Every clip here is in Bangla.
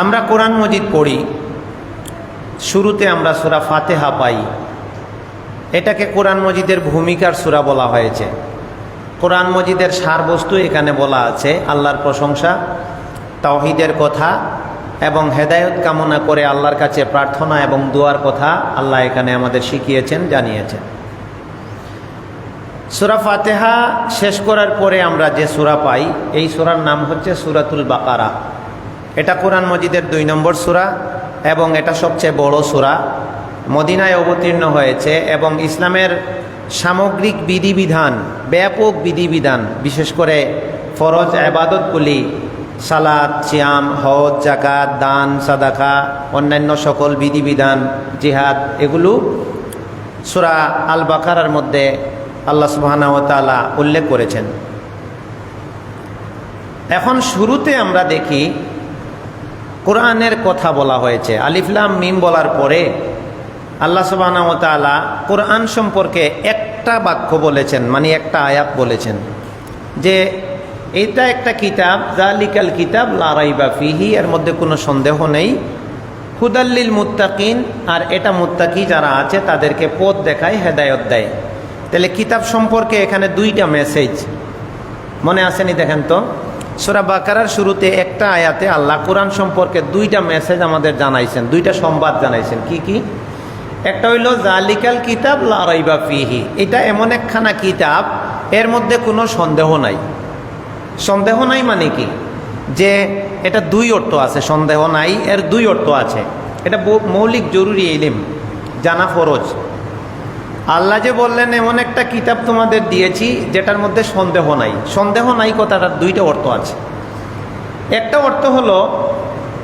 আমরা কোরআন মজিদ পড়ি, শুরুতে আমরা সুরা ফাতেহা পাই। এটাকে কোরআন মজিদের ভূমিকার সুরা বলা হয়েছে। কোরআন মজিদের সারবস্তু এখানে বলা আছে, আল্লাহর প্রশংসা, তাওহিদের কথা এবং হেদায়ত কামনা করে আল্লাহর কাছে প্রার্থনা এবং দোয়ার কথা আল্লাহ এখানে আমাদের শিখিয়েছেন, জানিয়েছেন। সুরা ফাতেহা শেষ করার পরে আমরা যে সুরা পাই, এই সুরার নাম হচ্ছে সুরাতুল বাকারা। এটা কোরআন মজিদের দুই নম্বর সুরা এবং এটা সবচেয়ে বড় সুরা। মদিনায় অবতীর্ণ হয়েছে এবং ইসলামের সামগ্রিক বিধিবিধান, ব্যাপক বিধিবিধান, বিশেষ করে ফরজ আবাদতগুলি সালাদ সিয়াম, হজ জাকাত দান, সাদাকা, অন্যান্য সকল বিধিবিধান, জিহাদ, এগুলো সুরা আল বাকারার মধ্যে আল্লাহ সুবাহানাওতালা উল্লেখ করেছেন। এখন শুরুতে আমরা দেখি কোরআনের কথা বলা হয়েছে। আলিফলাম মিম বলার পরে আল্লাহ সুবাহানাওতালা কোরআন সম্পর্কে একটা বাক্য বলেছেন মানে একটা আয়াত বলেছেন যে এটা একটা কিতাব জালিকাল কিতাব লারাইবা ফিহি এর মধ্যে কোনো সন্দেহ নেই। হুদাল্লিল মুত্তাকিন আর এটা মুত্তাকি যারা আছে, তাদেরকে পথ দেখায়, হেদায়ত দেয়। তাহলে কিতাব সম্পর্কে এখানে দুইটা মেসেজ মনে আসেনি দেখেন তো? সুরা বাকারার শুরুতে একটা আয়াতে আল্লাহ কোরআন সম্পর্কে দুইটা মেসেজ আমাদের জানাইছেন, দুইটা সংবাদ জানাইছেন। কি কি? একটা হইল, জালিকাল কিতাব লারাইবা ফিহি। এটা এমন একখানা কিতাব, এর মধ্যে কোনো সন্দেহ নাই। সন্দেহ নাই মানে কি? যে এটা দুই অর্থ আছে, সন্দেহ নাই, এর দুই অর্থ আছে। এটা মৌলিক জরুরি ইলিম, জানা ফরজ। আল্লাহ যে বললেন, এমন একটা কিতাব তোমাদের দিয়েছি, যেটার মধ্যে সন্দেহ নাই। সন্দেহ নাই কথাটার দুইটা অর্থ আছে। একটা অর্থ হলো,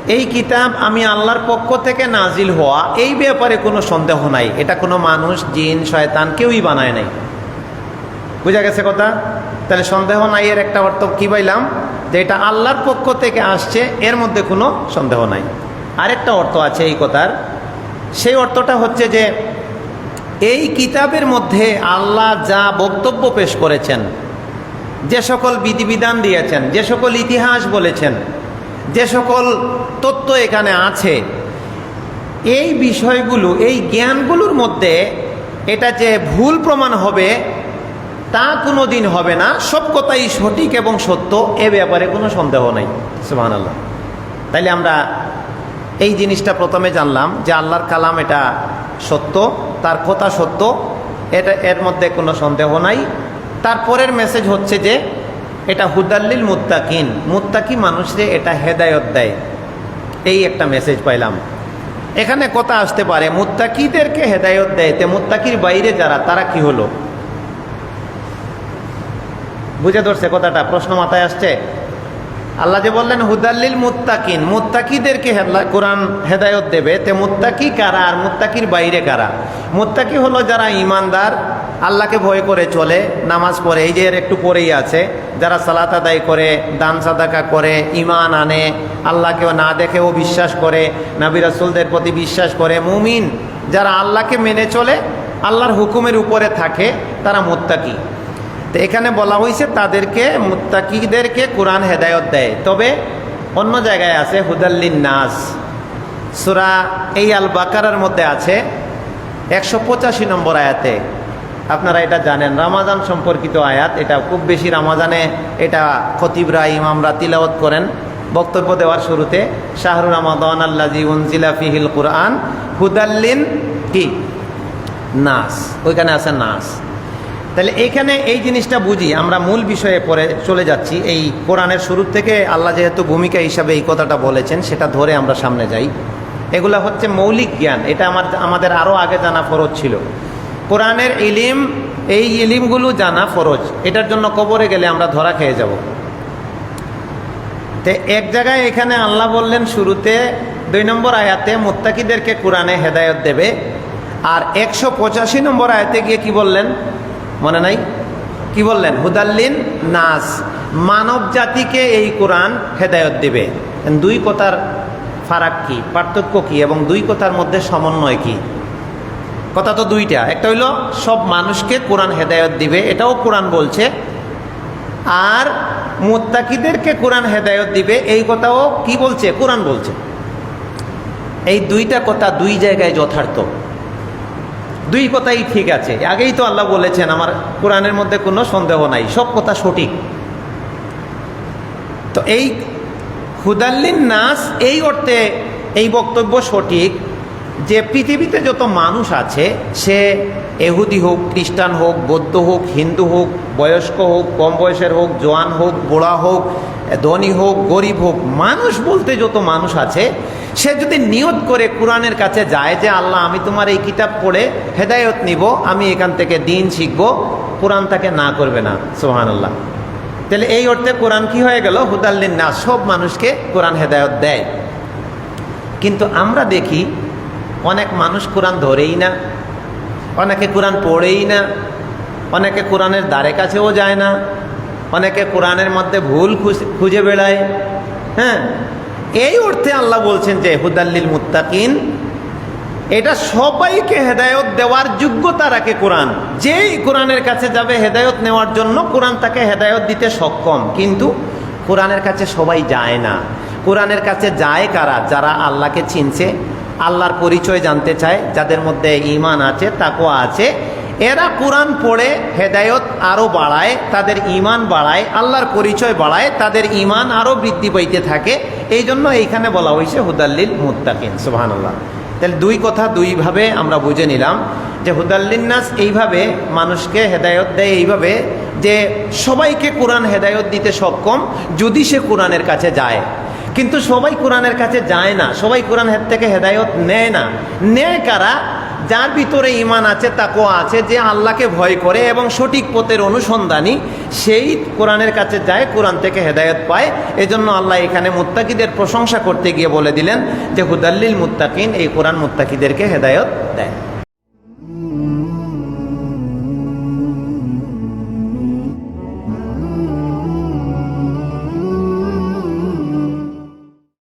এই কিতাব আমি আল্লাহর পক্ষ থেকে নাজিল হওয়া, এই ব্যাপারে কোনো সন্দেহ নাই। এটা কোনো মানুষ, জিন, শয়তান কেউই বানায় নাই। বুঝা গেছে কথা? তাহলে সন্দেহ নাই এর একটা অর্থ কি পাইলাম? যে এটা আল্লাহর পক্ষ থেকে আসছে, এর মধ্যে কোনো সন্দেহ নাই। আরেকটা অর্থ আছে এই কথার। সেই অর্থটা হচ্ছে যে এই কিতাবের মধ্যে আল্লাহ যা বক্তব্য পেশ করেছেন, যে সকল বিধিবিধান দিয়েছেন, যে সকল ইতিহাস বলেছেন, যে সকল তত্ত্ব এখানে আছে, এই বিষয়গুলো, এই জ্ঞানগুলোর মধ্যে এটা যে ভুল প্রমাণ হবে, তা কোনো দিন হবে না। সব কথাই সঠিক এবং সত্য, এ ব্যাপারে কোনো সন্দেহ নেই। সুহান আল্লাহ তাইলে আমরা এই জিনিসটা প্রথমে জানলাম যে আল্লাহর কালাম এটা সত্য। তার কথা সত্য, এটা এর মধ্যে কোনো সন্দেহ নাই। তারপরের মেসেজ হচ্ছে যে, এটা হুদাল্লিল মুত্তাকিন। মুত্তাকি মানুষরে এটা হেদায়ত দেয়। এই একটা মেসেজ পাইলাম। এখানে কথা আসতে পারে, মুত্তাকিদেরকে হেদায়ত দেয়, তে মুত্তাকির বাইরে যারা, তারা কি হলো? বুঝে ধরছে কথাটা, প্রশ্ন মাথায় আসছে? আল্লাহ যে বললেন হুদাল্লিল মুত্তাকিন মুত্তাকিদেরকে কোরআন হেদায়ত দেবে। তে মুত্তাকি কারা আর মুত্তাকির বাইরে কারা? মুত্তাকি হলো যারা ইমানদার আল্লাহকে ভয় করে চলে, নামাজ পড়ে। এই যে এর একটু পরেই আছে, যারা সালাত আদায় করে, দান সাদাকা করে ইমান আনে, আল্লাহকেও না দেখেও বিশ্বাস করে, নাবি রাসুলদের প্রতি বিশ্বাস করে, মুমিন, যারা আল্লাহকে মেনে চলে, আল্লাহর হুকুমের উপরে থাকে, তারা মুত্তাকি। তো এখানে বলা হয়েছে তাদেরকে, মুত্তাকিদেরকে কোরআন হেদায়ত দেয়। তবে অন্য জায়গায় আছে হুদাল্লিন নাস। সুরা এই আল বাকারার মধ্যে আছে একশো পঁচাশি নম্বর আয়াতে। আপনারা এটা জানেন, রামাজান সম্পর্কিত আয়াত। এটা খুব বেশি রামাজানে এটা খতিবরা, ইমামরা তিলাওয়াত করেন। বক্তব্য দেওয়ার শুরুতে শাহরুর রমাদান আল্লাজি উনজিলা ফিহিল কোরআন, হুদাল্লিন কি? নাস। ওইখানে আছে নাস। তাহলে এখানে এই জিনিসটা বুঝি, আমরা মূল বিষয়ে পরে চলে যাচ্ছি। এই কোরআনের শুরু থেকে আল্লাহ যেহেতু ভূমিকা হিসাবে এই কথাটা বলেছেন, সেটা ধরে আমরা সামনে যাই। এগুলা হচ্ছে মৌলিক জ্ঞান, এটা আমার, আমাদের আরও আগে জানা ফরজ ছিল। কোরআনের ইলিম, এই ইলিমগুলো জানা ফরজ, এটার জন্য কবরে গেলে আমরা ধরা খেয়ে যাব। তো এক জায়গায় এখানে আল্লাহ বললেন শুরুতে, দুই নম্বর আয়াতে মুত্তাকিদেরকে কোরআনে হেদায়ত দেবে, আর একশো পঁচাশি নম্বর আয়াতে গিয়ে কি বললেন? মনে নাই? কি বললেন? হুদাল্লিন নাস। মানব জাতিকে এই কোরআন হেদায়ত দিবে। দুই কথার ফারাক কি? পার্থক্য কি? এবং দুই কথার মধ্যে সমন্বয় কি? কথা তো দুইটা। একটা হইল, সব মানুষকে কোরআন হেদায়ত দিবে, এটাও কোরআন বলছে। আর মোত্তাকিদেরকে কোরআন হেদায়ত দিবে, এই কথাও কি বলছে? কোরআন বলছে। এই দুইটা কথা দুই জায়গায় যথার্থ। দুই কথাই ঠিক আছে। আগেই তো আল্লাহ বলেছেন, আমার কোরআনের মধ্যে কোনো সন্দেহ নাই, সব কথা সঠিক। তো এই হুদাল্লিন নাস এই অর্থে এই বক্তব্য সঠিক যে পৃথিবীতে যত মানুষ আছে, সে এহুদি হোক, খ্রিস্টান হোক, বৌদ্ধ হোক, হিন্দু হোক, বয়স্ক হোক, কম বয়সের হোক, জোয়ান হোক, বুড়া হোক, ধনী হোক, গরিব হোক, মানুষ বলতে যত মানুষ আছে, সে যদি নিয়ত করে কোরআনের কাছে যায় যে, আল্লাহ, আমি তোমার এই কিতাব পড়ে হেদায়ত নিব, আমি এখান থেকে দিন শিখব, কোরআন তাকে না করবে না। সোহান আল্লাহ তাহলে এই অর্থে কোরআন কি হয়ে গেল? হুদাল্লিন না সব মানুষকে কোরআন হেদায়ত দেয়। কিন্তু আমরা দেখি অনেক মানুষ কোরআন ধরেই না, অনেকে কোরআন পড়েই না, অনেকে কোরআনের দ্বারে কাছেও যায় না, অনেকে কোরআনের মধ্যে ভুল খুঁজ- বেড়ায় হ্যাঁ? এই অর্থে আল্লাহ বলছেন যে হুদাল্লিল মুত্তাকিন এটা সবাইকে হেদায়ত দেওয়ার যোগ্যতা রাখে কোরআন। যেই কোরআনের কাছে যাবে হেদায়ত নেওয়ার জন্য কোরআন তাকে হেদায়ত দিতে সক্ষম, কিন্তু কোরআনের কাছে সবাই যায় না। কোরআনের কাছে যায় কারা? যারা আল্লাহকে চিনছে আল্লাহর পরিচয় জানতে চায়, যাদের মধ্যে ইমান আছে, তাকওয়া আছে। এরা কোরআন পড়ে, হেদায়ত আরও বাড়ায়, তাদের ইমান বাড়ায়, আল্লাহর পরিচয় বাড়ায়, তাদের ইমান আরও বৃদ্ধি পাইতে থাকে। এই জন্য এইখানে বলা হয়েছে হুদাল্লিল মুত্তাকিন, সুবহানাল্লাহ। তাহলে দুই কথা দুইভাবে আমরা বুঝে নিলাম, যে হুদাল্লিন্নাস এইভাবে মানুষকে হেদায়ত দেয় এইভাবে, যে সবাইকে কোরআন হেদায়ত দিতে সক্ষম, যদি সে কোরআনের কাছে যায়। কিন্তু সবাই কোরআনের কাছে যায় না, সবাই কোরআন হেদ থেকে হেদায়ত নেয় না। নেয় কারা? যার ভিতরে ইমান আছে তাকও আছে, যে আল্লাহকে ভয় করে এবং সঠিক পথের অনুসন্ধানী, সেই কোরআনের কাছে যায়, কোরআন থেকে হেদায়ত পায়। এজন্য আল্লাহ এখানে মুত্তাকিদের প্রশংসা করতে গিয়ে বলে দিলেন যে, হুদাল্লিল মুত্তাকিন এই কোরআন মুত্তাকিদেরকে হেদায়ত দেয়।